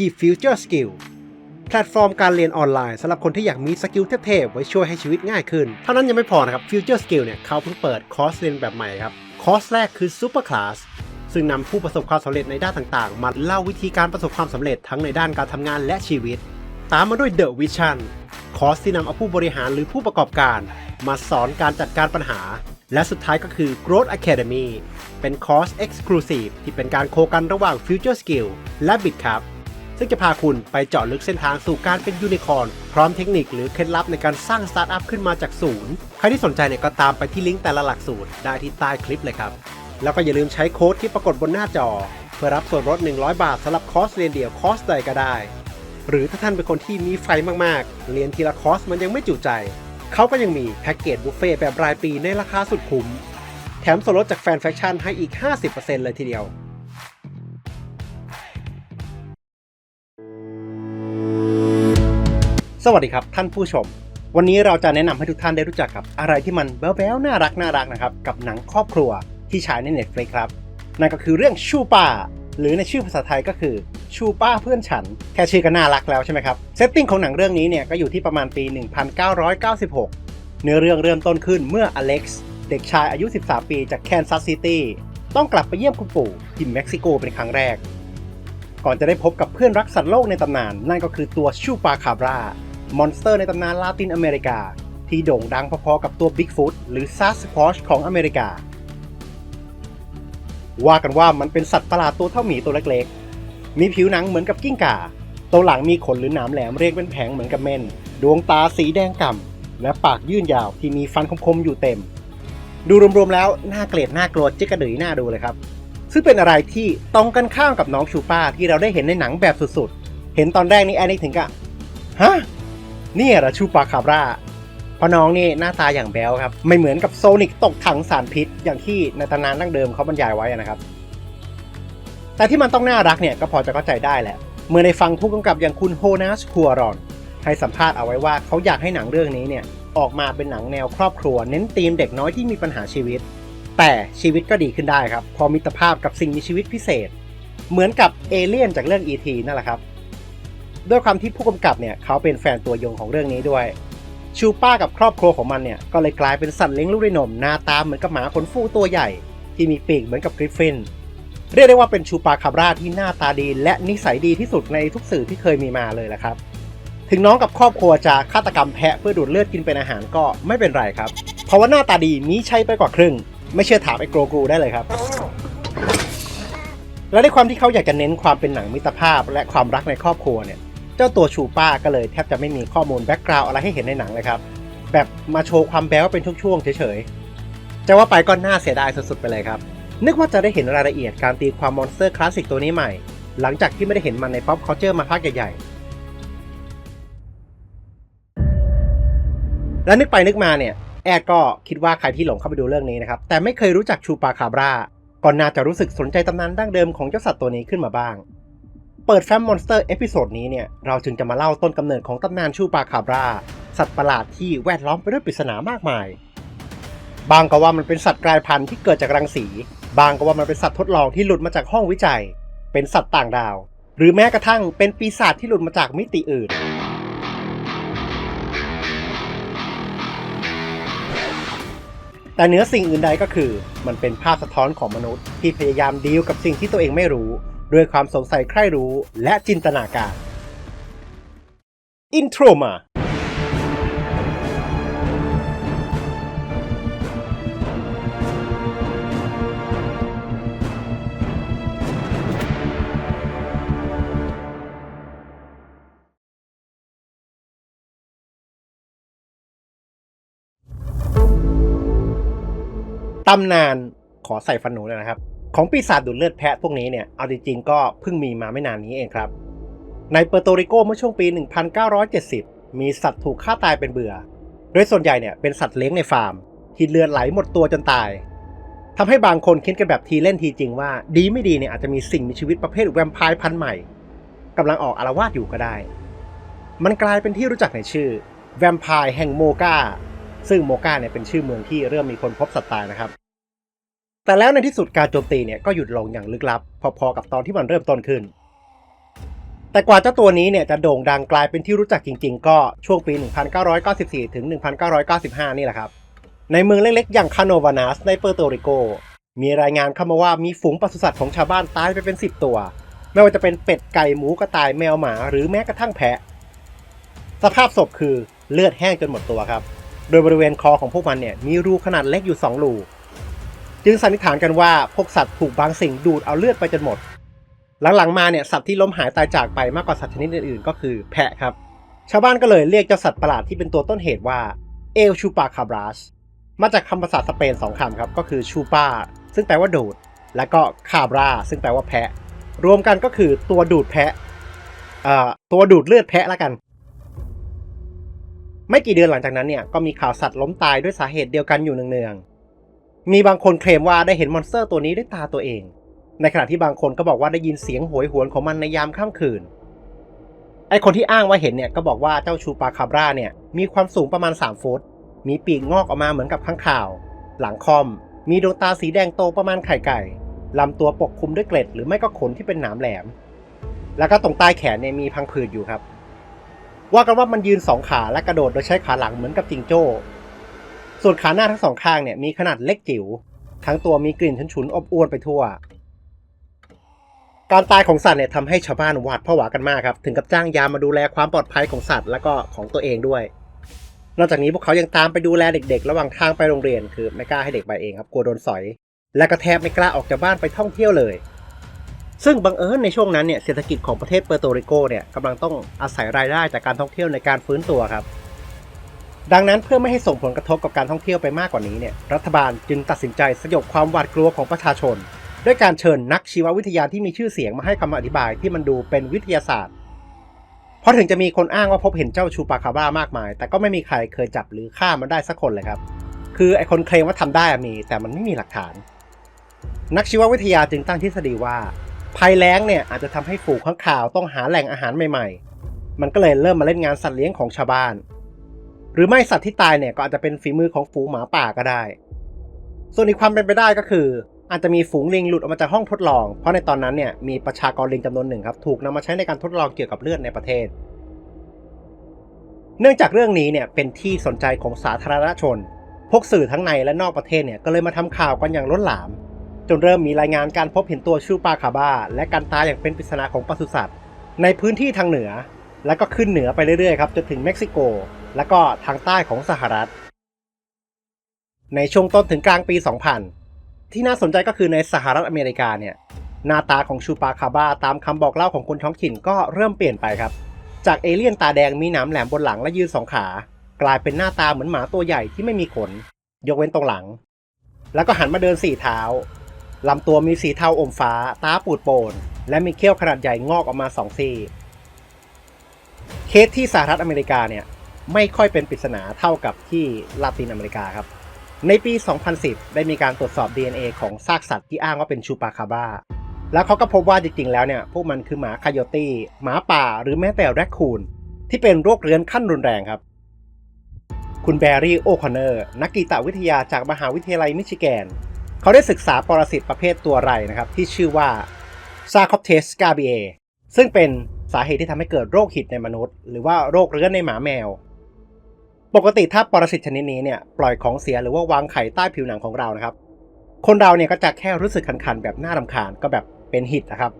ที่ Future Skill แพลตฟอร์มการเรียนออนไลน์สำหรับคนที่อยากมีสกิลเทพๆไว้ช่วยให้ชีวิตง่ายขึ้น เท่านั้นยังไม่พอนะครับ Future Skill เนี่ยเขาเพิ่งเปิดคอร์สเรียนแบบใหม่ครับ คอร์สแรกคือ Super Class ซึ่งนำผู้ประสบความสำเร็จในด้านต่างๆ มาเล่าวิธีการประสบความสำเร็จทั้งในด้านการทำงานและชีวิต ตามมาด้วย The Vision คอร์สที่นำเอาผู้บริหารหรือผู้ประกอบการ มาสอนการจัดการปัญหา และสุดท้ายก็คือ Growth Academy เป็นคอร์ส Exclusive ที่เป็นการโคกันระหว่าง Future Skill และ b i t ครับ ซึ่งจะพาคุณไปเจาะลึกเส้นทางสู่การเป็นยูนิคอร์นพร้อมเทคนิคหรือเคล็ดลับในการสร้างสตาร์ทอัพขึ้นมาจากศูนย์ ใครที่สนใจเนี่ยก็ตามไปที่ลิงก์แต่ละหลักสูตรได้ที่ใต้คลิปเลยครับ แล้วก็อย่าลืมใช้โค้ดที่ปรากฏบนหน้าจอ เพื่อรับส่วนลด100 บาทสำหรับคอร์สเรียนเดี่ยวคอร์สใดก็ได้ หรือถ้าท่านเป็นคนที่มีไฟมากๆ เรียนทีละคอร์สมันยังไม่จุใจเขาก็ยังมีแพ็กเกจบุฟเฟ่แบบรายปีในราคาสุดคุ้ม แถมส่วนลดจากแฟนแฟคชั่นให้อีก 50%เลยทีเดียว สวัสดีครับท่านผู้ชม วันนี้เราจะแนะนำให้ทุกท่านได้รู้จักกับอะไรที่มันแบ๊วๆน่ารักน่ารักนะครับ กับหนังครอบครัวที่ฉายใน Netflix ครับ นั่นก็คือเรื่องชูป้า หรือในชื่อภาษาไทยก็คือชูป้าเพื่อนฉัน แค่ชื่อก็น่ารักแล้วใช่ไหมครับ เซตติ้งของหนังเรื่องนี้เนี่ยก็อยู่ที่ประมาณปี 1996 เนื้อเรื่องเริ่มต้นขึ้นเมื่ออเล็กซ์เด็กชายอายุ 13 ปีจากแคนซัสซิตี้ต้องกลับไปเยี่ยมคุณปู่ที่เม็กซิโกเป็นครั้งแรก ก่อนจะได้พบกับเพื่อนรักสัตว์โลกในตำนาน นั่นก็คือตัวชูปาคาบรา มอนสเตอร์ในตำนานลาตินอเมริกา ที่โด่งดังพอๆกับตัวบิ๊กฟุตหรือซาสควอชของอเมริกา ว่ากันว่ามันเป็นสัตว์ประหลาดตัวเท่าหมีตัวเล็กๆ มีผิวหนังเหมือนกับกิ้งก่า ตัวหลังมีขนหรือหนามแหลมเรียงเป็นแผงเหมือนกับเม่น ดวงตาสีแดงก่ำ และปากยื่นยาวที่มีฟันคมๆอยู่เต็ม ดูรวมๆแล้วน่าเกลียดน่ากลัวจิกกระดือยน่าดูเลยครับ ซึ่งเป็นอะไรที่ตรงกันข้ามกับน้องชูป้าที่เราได้เห็นในหนังแบบสุดๆ เห็นตอนแรกนี่แอนนี่ถึงกะฮะ นี่ยหรอชูปาคาบราเพราะน้องนี่หน้าตาอย่างแบลครับ ไม่เหมือนกับโซนิกตกถังสารพิษ อย่างที่ในตำนานดั้งเดิมเขาบรรยายไว้นะครับ แต่ที่มันต้องน่ารักเนี่ยก็พอจะเข้าใจได้แหละ เมื่อในฟังผู้กำกับอย่างคุณโฮนัสคัวรอน ให้สัมภาษณ์เอาไว้ว่าเขาอยากให้หนังเรื่องนี้เนี่ย ออกมาเป็นหนังแนวครอบครัว เน้นธีมเด็กน้อยที่มีปัญหาชีวิต แต่ชีวิตก็ดีขึ้นได้ครับพอมิตรภาพกับสิ่งมีชีวิตพิเศษ เหมือนกับเอเลี่ยนจากเรื่อง E.T. นั่นแหละครับ ด้วยความที่ผู้กำกับเนี่ยเขาเป็นแฟนตัวยงของเรื่องนี้ด้วย ชูป้ากับครอบครัวของมันเนี่ยก็เลยกลายเป็นสัตว์เลี้ยงลูกด้วยนมหน้าตาเหมือนกับหมาขนฟูตัวใหญ่ ที่มีปีกเหมือนกับกริฟฟิน เรียกได้ว่าเป็นชูปาคาบราที่หน้าตาดี และนิสัยดีที่สุดในทุกสื่อที่เคยมีมาเลยแหละครับ ถึงน้องกับครอบครัวจะฆาตกรรมแพะเพื่อดูดเลือดกินเป็นอาหารก็ไม่เป็นไรครับ เพราะว่าหน้าตาดีมีใช่ไปกว่าครึ่ง ไม่เชื่อถามไอ้โกรกูได้เลยครับและด้วยความที่เขาอยากจะเน้นความเป็นหนังมิตรภาพ และความรักในครอบครัวเนี่ย จ้าตัวชูป้าก็เลยแทบจะไม่มีข้อมูลแบ็กกราวอะไรให้เห็นในหนังเลยครับ แบบมาโชว์ความแบ๊วเป็นช่วงๆเฉยๆจะว่าไปก็น่าเสียดายสุดๆไปเลยครับ นึกว่าจะได้เห็นรายละเอียดการตีความมอนสเตอร์คลาสสิกตัวนี้ใหม่ หลังจากที่ไม่ได้เห็นมันใน pop culture มาพักใหญ่ๆ และนึกไปนึกมาเนี่ยแอดก็คิดว่าใครที่หลงเข้าไปดูเรื่องนี้นะครับ แต่ไม่เคยรู้จักชูปาคาบราก็น่าจะรู้สึกสนใจตำนานดั้งเดิมของเจ้าสัตว์ตัวนี้ขึ้นมาบ้าง เปิดแฟมมอนสเตอร์เอพิโซดนี้เนี่ย เราจึงจะมาเล่าต้นกำเนิดของตำนานชูปาคาบรา สัตว์ประหลาดที่แวดล้อมไปด้วยปริศนามากมาย บางก็ว่ามันเป็นสัตว์กลายพันธุ์ที่เกิดจากรังสี บางก็ว่ามันเป็นสัตว์ทดลองที่หลุดมาจากห้องวิจัย เป็นสัตว์ต่างดาว หรือแม้กระทั่งเป็นปีศาจที่หลุดมาจากมิติอื่นแต่เนื้อสิ่งอื่นใดก็คือ มันเป็นภาพสะท้อนของมนุษย์ที่พยายามดีลกับสิ่งที่ตัวเองไม่รู้ ด้วยความสงสัยใคร่รู้และจินตนาการ อินโทรมาตำนานขอใส่ฟันหนูเลยนะครับ ของปีศาจดูดเลือดแพะพวกนี้เนี่ย เอาจริงๆก็เพิ่งมีมาไม่นานนี้เองครับ ในเปอร์โตริโกเมื่อช่วงปี 1970 มีสัตว์ถูกฆ่าตายเป็นเบื่อ โดยส่วนใหญ่เนี่ยเป็นสัตว์เลี้ยงในฟาร์ม ที่เลือดไหลหมดตัวจนตายทำให้บางคนคิดกันแบบทีเล่นทีจริงว่าดีไม่ดีเนี่ยอาจจะมีสิ่งมีชีวิตประเภทแวมไพร์พันธุ์ใหม่กำลังออกอารวาสอยู่ก็ได้ มันกลายเป็นที่รู้จักในชื่อแวมไพร์แห่งโมกาซึ่งโมกาเนี่ยเป็นชื่อเมืองที่เริ่มมีคนพบสัตว์ตายนะครับ แต่แล้วในที่สุดการโจมตีเนี่ยก็หยุดลงอย่างลึกลับ พอๆกับตอนที่มันเริ่มต้นขึ้น แต่กว่าเจ้าตัวนี้เนี่ยจะโด่งดังกลายเป็นที่รู้จักจริง ๆ ก็ช่วงปี 1994 ถึง 1995 นี่แหละครับ ในเมืองเล็กๆ อย่างคาโนวานัสในเปอร์โตริโก มีรายงานเข้ามาว่ามีฝูงปศุสัตว์ของชาวบ้านตายไปเป็น 10 ตัว ไม่ว่าจะเป็นเป็ดไก่หมูกระต่ายแมวหมาหรือแม้กระทั่งแพะ สภาพศพคือเลือดแห้งจนหมดตัวครับ โดยบริเวณคอของพวกมันเนี่ยมีรูขนาดเล็กอยู่ 2 รู จึงสันนิษฐานกันว่าพวกสัตว์ถูกบางสิ่งดูดเอาเลือดไปจนหมด หลังๆมาเนี่ยสัตว์ที่ล้มหายตายจากไปมากกว่าสัตว์ชนิดอื่นๆ ก็คือแพะครับ ชาวบ้านก็เลยเรียกเจ้าสัตว์ประหลาดที่เป็นตัวต้นเหตุว่าเอลชูปาคาบรัสมาจากคำภาษาสเปนสองคำครับก็คือชูปาซึ่งแปลว่าดูด และก็คาบราซึ่งแปลว่าแพะ รวมกันก็คือตัวดูดแพะเอ่อตัวดูดเลือดแพะละกัน ไม่กี่เดือนหลังจากนั้นเนี่ยก็มีข่าวสัตว์ล้มตายด้วยสาเหตุเดียวกันอยู่เนืองๆ มีบางคนเคลมว่าได้เห็นมอนสเตอร์ตัวนี้ด้วยตาตัวเอง ในขณะที่บางคนก็บอกว่าได้ยินเสียงโหยหวนของมันในยามค่ำคืน ไอคนที่อ้างว่าเห็นเนี่ยก็บอกว่าเจ้าชูปาคาบราเนี่ยมีความสูงประมาณ 3 ฟุต มีปีกงอกออกมาเหมือนกับข้างข่าว หลังคอม มีดวงตาสีแดงโตประมาณไข่ไก่ ลำตัวปกคลุมด้วยเกล็ดหรือไม่ก็ขนที่เป็นหนามแหลม แล้วก็ตรงใต้แขนเนี่ยมีพังผืดอยู่ครับ ว่ากันว่ามันยืนสองขาและกระโดดโดยใช้ขาหลังเหมือนกับจิงโจ้ ส่วนขาหน้าทั้งสองข้างเนี่ยมีขนาดเล็กจิ๋ว ทั้งตัวมีกลิ่นฉุนๆอบอวนไปทั่ว การตายของสัตว์เนี่ยทำให้ชาวบ้านหวาดผวากันมากครับ ถึงกับจ้างยามมาดูแลความปลอดภัยของสัตว์ และก็ของตัวเองด้วย นอกจากนี้พวกเขายังตามไปดูแลเด็ก ๆ ระหว่างทางไปโรงเรียน คือไม่กล้าให้เด็กไปเองครับกลัวโดนสอย และก็แทบไม่กล้าออกจากบ้านไปท่องเที่ยวเลยซึ่งบังเอิญในช่วงนั้นเนี่ยเศรษฐกิจของประเทศเปอร์โตริโกเนี่ยกำลังต้องอาศัยรายได้จากการท่องเที่ยวในการฟื้นตัวครับ ดังนั้นเพื่อไม่ให้ส่งผลกระทบกับการท่องเที่ยวไปมากกว่านี้เนี่ยรัฐบาลจึงตัดสินใจสยบความหวาดกลัวของประชาชน ด้วยการเชิญนักชีววิทยาที่มีชื่อเสียงมาให้คำอธิบายที่มันดูเป็นวิทยาศาสตร์ เพราะถึงจะมีคนอ้างว่าพบเห็นเจ้าชูปาคาบ้ามากมาย แต่ก็ไม่มีใครเคยจับหรือฆ่ามันได้สักคนเลยครับ คือไอคนเคลมว่าทำได้มี แต่มันไม่มีหลักฐาน นักชีววิทยาจึงตั้งทฤษฎีว่าภัยแล้งเนี่ยอาจจะทำให้ฝูงข้างข่าวต้องหาแหล่งอาหารใหม่ ๆ มันก็เลยเริ่มมาเล่นงานสัตว์เลี้ยงของชาวบ้าน หรือไม่สัตว์ที่ตายเนี่ยก็อาจจะเป็นฝีมือของฝูงหมาป่าก็ได้ ส่วนอีกความเป็นไปได้ก็คือ อาจจะมีฝูงลิงหลุดออกมาจากห้องทดลอง เพราะในตอนนั้นเนี่ยมีประชากรลิงจำนวนหนึ่งครับถูกนำมาใช้ในการทดลองเกี่ยวกับเลือดในประเทศ เนื่องจากเรื่องนี้เนี่ยเป็นที่สนใจของสาธารณชน พวกสื่อทั้งในและนอกประเทศเนี่ยก็เลยมาทำข่าวกันอย่างล้นหลาม จนเริ่มมีรายงานการพบเห็นตัวชูปาคาบาและการตายอย่างเป็นปริศนาของปศุสัตว์ในพื้นที่ทางเหนือ แล้วก็ขึ้นเหนือไปเรื่อยๆครับจนถึงเม็กซิโก แล้วก็ทางใต้ของสหรัฐ ในช่วงต้นถึงกลางปี 2000 ที่น่าสนใจก็คือในสหรัฐอเมริกาเนี่ยหน้าตาของชูปาคาบาตามคำบอกเล่าของคนท้องถิ่นก็เริ่มเปลี่ยนไปครับ จากเอเลี่ยนตาแดงมีหนามแหลมบนหลังและยืนสองขา กลายเป็นหน้าตาเหมือนหมาตัวใหญ่ที่ไม่มีขน ยกเว้นตรงหลัง แล้วก็หันมาเดินสี่เท้าลำตัวมีสีเทาอมฟ้า ตาปูดโปน และมีเขี้ยวขนาดใหญ่งอกออกมาสองซี่ เคสที่สหรัฐอเมริกาเนี่ยไม่ค่อยเป็นปริศนาเท่ากับที่ลาตินอเมริกาครับ ในปี 2010 ได้มีการตรวจสอบ DNA ของซากสัตว์ที่อ้างว่าเป็นชูปาคาบ้า แล้วเขาก็พบว่าจริงๆ แล้วเนี่ย พวกมันคือหมาคายโยตี้หมาป่า หรือแม้แต่แรคคูน ที่เป็นโรคเรื้อนขั้นรุนแรงครับ คุณแบร์รี่โอคอนเนอร์ นักกีตวิทยาจากมหาวิทยาลัยมิชิแกน เขาได้ศึกษาปรสิตประเภทตัวไรนะครับที่ชื่อว่าซาคอปเทสกาเบียซึ่งเป็น สาเหตุที่ทำให้เกิดโรคหิดในมนุษย์ หรือว่าโรคเรื้อนในหมาแมว ปกติถ้าปรสิตชนิดนี้เนี่ยปล่อยของเสียหรือว่าวางไข่ใต้ผิวหนังของเรานะครับ คนเราเนี่ยก็จะแค่รู้สึกคันๆแบบน่ารำคาญก็แบบเป็นหิดนะครับ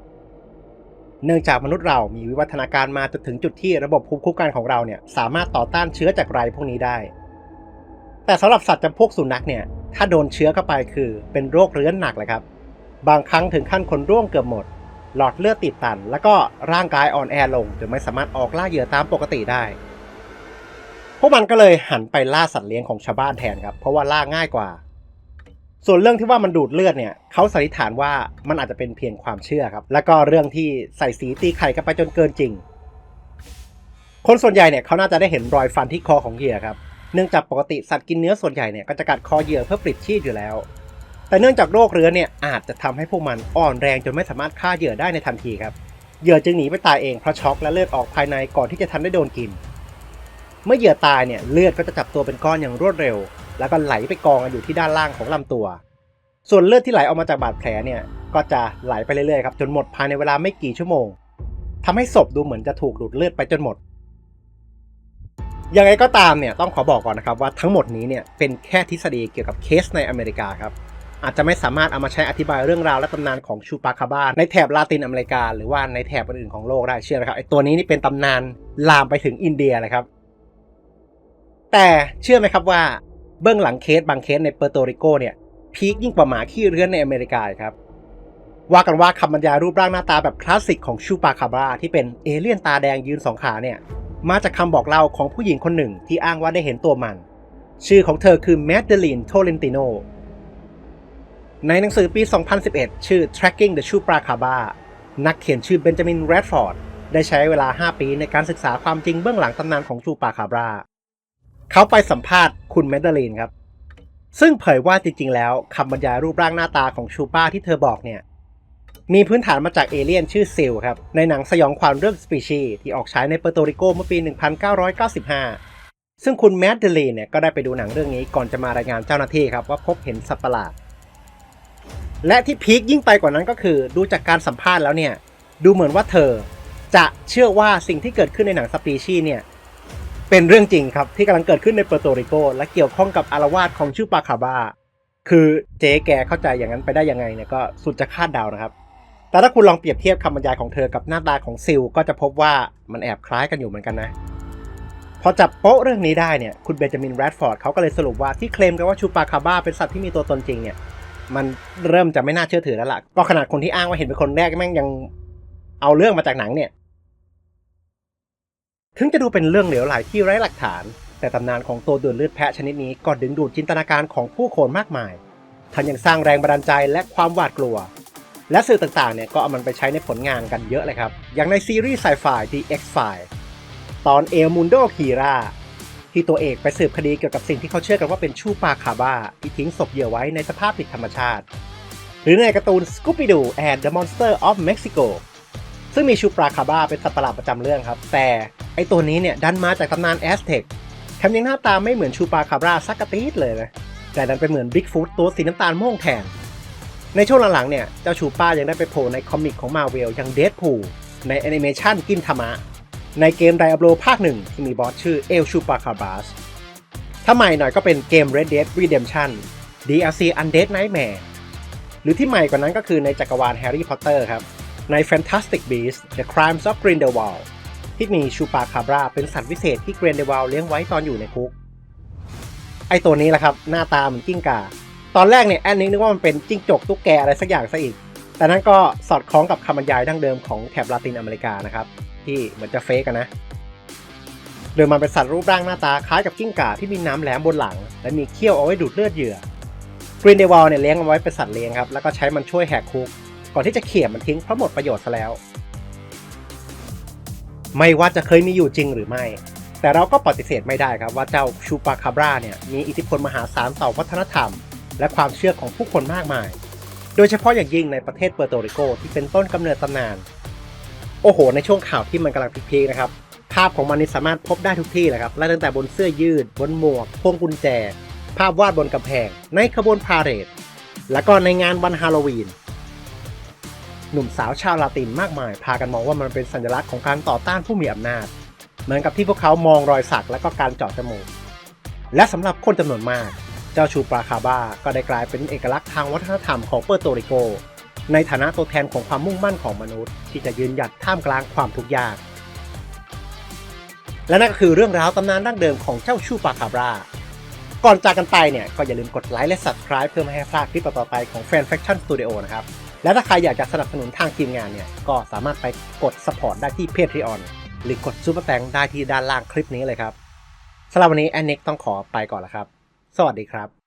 เนื่องจากมนุษย์เรามีวิวัฒนาการมาจนถึงจุดที่ระบบภูมิคุ้มกันของเราเนี่ยสามารถต่อต้านเชื้อจากไรพวกนี้ได้ แต่สำหรับสัตว์จำพวกสุนัขเนี่ยถ้าโดนเชื้อเข้าไปคือเป็นโรคเรื้อนหนักเลยครับ บางครั้งถึงขั้นคนร่วงเกือบหมด หลอดเลือดติดตัน แล้วก็ร่างกายอ่อนแอลงจนไม่สามารถออกล่าเหยื่อตามปกติได้ พวกมันก็เลยหันไปล่าสัตว์เลี้ยงของชาวบ้านแทนครับ เพราะว่าล่าง่ายกว่า ส่วนเรื่องที่ว่ามันดูดเลือดเนี่ยเขาสันนิษฐานว่ามันอาจจะเป็นเพียงความเชื่อครับ แล้วก็เรื่องที่ใส่สีตีไข่กันไปจนเกินจริง คนส่วนใหญ่เนี่ยเขาน่าจะได้เห็นรอยฟันที่คอของเหยื่อครับเนื่องจากปกติสัตว์กินเนื้อส่วนใหญ่เนี่ยก็จะกัดคอเหยื่อเพื่อปลิดชีพอยู่แล้ว แต่เนื่องจากโรคเรื้อนเนี่ยอาจจะทำให้พวกมันอ่อนแรงจนไม่สามารถฆ่าเหยื่อได้ในทันทีครับ เหยื่อจึงหนีไปตายเองเพราะช็อกและเลือดออกภายในก่อนที่จะทันได้โดนกิน เมื่อเหยื่อตายเนี่ยเลือดก็จะจับตัวเป็นก้อนอย่างรวดเร็ว แล้วก็ไหลไปกองกันอยู่ที่ด้านล่างของลำตัว ส่วนเลือดที่ไหลออกมาจากบาดแผลเนี่ยก็จะไหลไปเรื่อยๆครับจนหมดภายในเวลาไม่กี่ชั่วโมงทำให้ศพดูเหมือนจะถูกดูดเลือดไปจนหมดยังไงก็ตามเนี่ยต้องขอบอกก่อนนะครับว่าทั้งหมดนี้เนี่ยเป็นแค่ทฤษฎีเกี่ยวกับเคสในอเมริกาครับ อาจจะไม่สามารถเอามาใช้อธิบายเรื่องราวและตำนานของชูปาคาบ้าในแถบลาตินอเมริกา หรือว่าในแถบอื่นๆของโลกได้เชื่อไหมครับไอตัวนี้นี่เป็นตำนานลามไปถึงอินเดียเลยครับ แต่เชื่อไหมครับว่าเบื้องหลังเคสบางเคสในเปอร์โตริโกเนี่ยพีคยิ่งกว่าหมาขี้เรือนในอเมริกาครับว่ากันว่าคำบรรยายรูปร่างหน้าตาแบบคลาสสิกของชูปาคาบราที่เป็นเอเลี่ยนตาแดงยืนสองขาเนี่ยมาจากคำบอกเล่าของผู้หญิงคนหนึ่งที่อ้างว่าได้เห็นตัวมัน ชื่อของเธอคือแมดเดลีนโทเลนติโน ในหนังสือปี 2011 ชื่อ Tracking the Chupacabra นักเขียนชื่อเบนจามินแรดฟอร์ดได้ใช้เวลา 5 ปีในการศึกษาความจริงเบื้องหลังตำนานของชูปาคาบรา เขาไปสัมภาษณ์คุณแมดเดลีนครับ ซึ่งเผยว่าจริงๆ แล้วคำบรรยายรูปร่างหน้าตาของชูปาที่เธอบอกเนี่ย มีพื้นฐานมาจากเอเลี่ยนชื่อซิลครับ ในหนังสยองขวัญเรื่อง Species ที่ออกฉายในเปอร์โตริโกเมื่อปี 1995 ซึ่งคุณแมดเดลีนเนี่ยก็ได้ไปดูหนังเรื่องนี้ก่อนจะมารายงานเจ้าหน้าที่ครับว่าพบเห็นสัตว์ประหลาด และที่พีคยิ่งไปกว่านั้นก็คือ ดูจากการสัมภาษณ์แล้วเนี่ย ดูเหมือนว่าเธอจะเชื่อว่าสิ่งที่เกิดขึ้นในหนังสปีชีส์เนี่ยเป็นเรื่องจริงครับที่กำลังเกิดขึ้นในเปอร์โตริโก และเกี่ยวข้องกับอารวาสของชื่อปาคาบาคือเจ๊แกเข้าใจอย่างนั้นไปได้ยังไงเนี่ยก็สุดจะคาดเดานะครับ แต่ถ้าคุณลองเปรียบเทียบคำบรรยายของเธอกับหน้าตาของซิลก็จะพบว่ามันแอบคล้ายกันอยู่เหมือนกันนะ พอจับโป๊ะเรื่องนี้ได้เนี่ยคุณเบนจามินแรดฟอร์ดเขาก็เลยสรุปว่าที่เคลมกันว่าชูปาคาบาเป็นสัตว์ที่มีตัวตนจริงเนี่ย มันเริ่มจะไม่น่าเชื่อถือแล้วล่ะ ก็ขนาดคนที่อ้างว่าเห็นเป็นคนแรกแม่งยังเอาเรื่องมาจากหนังเนี่ย ถึงจะดูเป็นเรื่องเหลวไหลที่ไร้หลักฐาน แต่ตำนานของตัวดูดเลือดแพะชนิดนี้ก็ดึงดูดจินตนาการของผู้คนมากมายทั้งยังสร้างแรงบันดาลใจและความหวาดกลัว และสื่อต่างๆเนี่ยก็เอามันไปใช้ในผลงานกันเยอะเลยครับ อย่างในซีรีส์ไซไฟ The X-Files ตอนเอลมุนโดคีรา ที่ตัวเอกไปสืบคดีเกี่ยวกับสิ่งที่เขาเชื่อกันว่าเป็นชูปาคาบาที่ทิ้งศพเหยื่อไว้ในสภาพผิดธรรมชาติ หรือในการ์ตูน Scooby-Doo and the Monster of Mexico ซึ่งมีชูปาคาบาเป็นสัตว์ประหลาดประจำเรื่องครับ แต่ไอตัวนี้เนี่ยดันมาจากตำนานแอสเท็กแถมยังหน้าตาไม่เหมือนชูปาคาบราสักกะตีดเลยนะแต่ดันเป็นเหมือนบิ๊กฟุตตัวสีน้ำตาลม่วงแทนในช่วงหลังๆเนี่ยเจ้าชูป้ายังได้ไปโผล่ในคอมิกของมาเวลอย่างเด p พูในแอนิเมชันกินธรรมะ ในเกม Diablo ภาคหนึ่งที่มีบอสชื่อเอลชูปาคาบาสถ้าใหม่หน่อยก็เป็นเกม Red Dead Redemption DLC Undead Nightmare หรือที่ใหม่กว่านั้นก็คือในจักรวาลแฮร์รี่พอตเตอร์ครับ ใน Fantastic Beasts The Crimes of Grindelwald ที่มีชูปาคาบราเป็นสัตว์วิเศษที่เกรนเดวาลเลี้ยงไว้ตอนอยู่ในคุก ไอตัวนี้แหละครับ หน้าตาเหมือนกิ้งก่า ตอนแรกเนี่ยแอนนิกนึกว่ามันเป็นจิ้งจกตุ๊กแกอะไรสักอย่างซะอีก แต่นั้นก็สอดคล้องกับคำบรรยายดั้งเดิมของแถบลาตินอเมริกานะครับ ที่เหมือนจะเฟกันนะ โดยมันเป็นสัตว์รูปร่างหน้าตาคล้ายกับกิ้งก่าที่มีน้ำแหลมบนหลัง และมีเขี้ยวเอาไว้ดูดเลือดเหยื่อกรีนเดวาลเนี่ยเลี้ยงเอาไว้เป็นสัตว์เลี้ยงครับ แล้วก็ใช้มันช่วยแหกคุก ก่อนที่จะเขี่ยมันทิ้งเพราะหมดประโยชน์ซะแล้ว ไม่ว่าจะเคยมีอยู่จริงหรือไม่ แต่เราก็ปฏิเสธไม่ได้ครับว่าเจ้าชูปาคาบราเนี่ยมีอิทธิพลมหาศาลต่อวัฒนธรรม และความเชื่อของผู้คนมากมาย โดยเฉพาะอย่างยิ่งในประเทศเปอร์โตริโกที่เป็นต้นกำเนิดตำนาน โอ้โห ในช่วงข่าวที่มันกำลังพีคๆนะครับภาพของมันนี่สามารถพบได้ทุกที่เลยครับและตั้งแต่บนเสื้อยืด บนหมวก พวงกุญแจ ภาพวาดบนกำแพง ในขบวนพาเหรด แล้วก็ในงานวันฮาโลวีน หนุ่มสาวชาวลาตินมากมาย พากันมองว่ามันเป็นสัญลักษณ์ของการต่อต้านผู้มีอำนาจ เหมือนกับที่พวกเขามองรอยสักและก็การเจาะจมูก และสำหรับคนจำนวนมาก เจ้าชูปราคาบ้าก็ได้กลายเป็นเอกลักษณ์ทางวัฒนธรรมของเปอร์โตริโก ในฐานะตัวแทนของความมุ่งมั่นของมนุษย์ ที่จะยืนหยัดท่ามกลางความทุกข์ยาก และนั่นก็คือเรื่องราวตำนานดั้งเดิมของเจ้าชูปาคาบราก่อนจากกันไปเนี่ยก็อย่าลืมกดไลค์และ Subscribe เพื่อไม่ให้พลาดคลิปต่อไปของ Fan Faction Studio นะครับ และถ้าใครอยากจะสนับสนุนทางทีมงานเนี่ย ก็สามารถไปกด Support ได้ที่ Patreon หรือกด Super Thank ได้ที่ด้านล่างคลิปนี้เลยครับสำหรับวันนี้แอนนิกต้องขอไปก่อนแล้วครับ สวัสดีครับ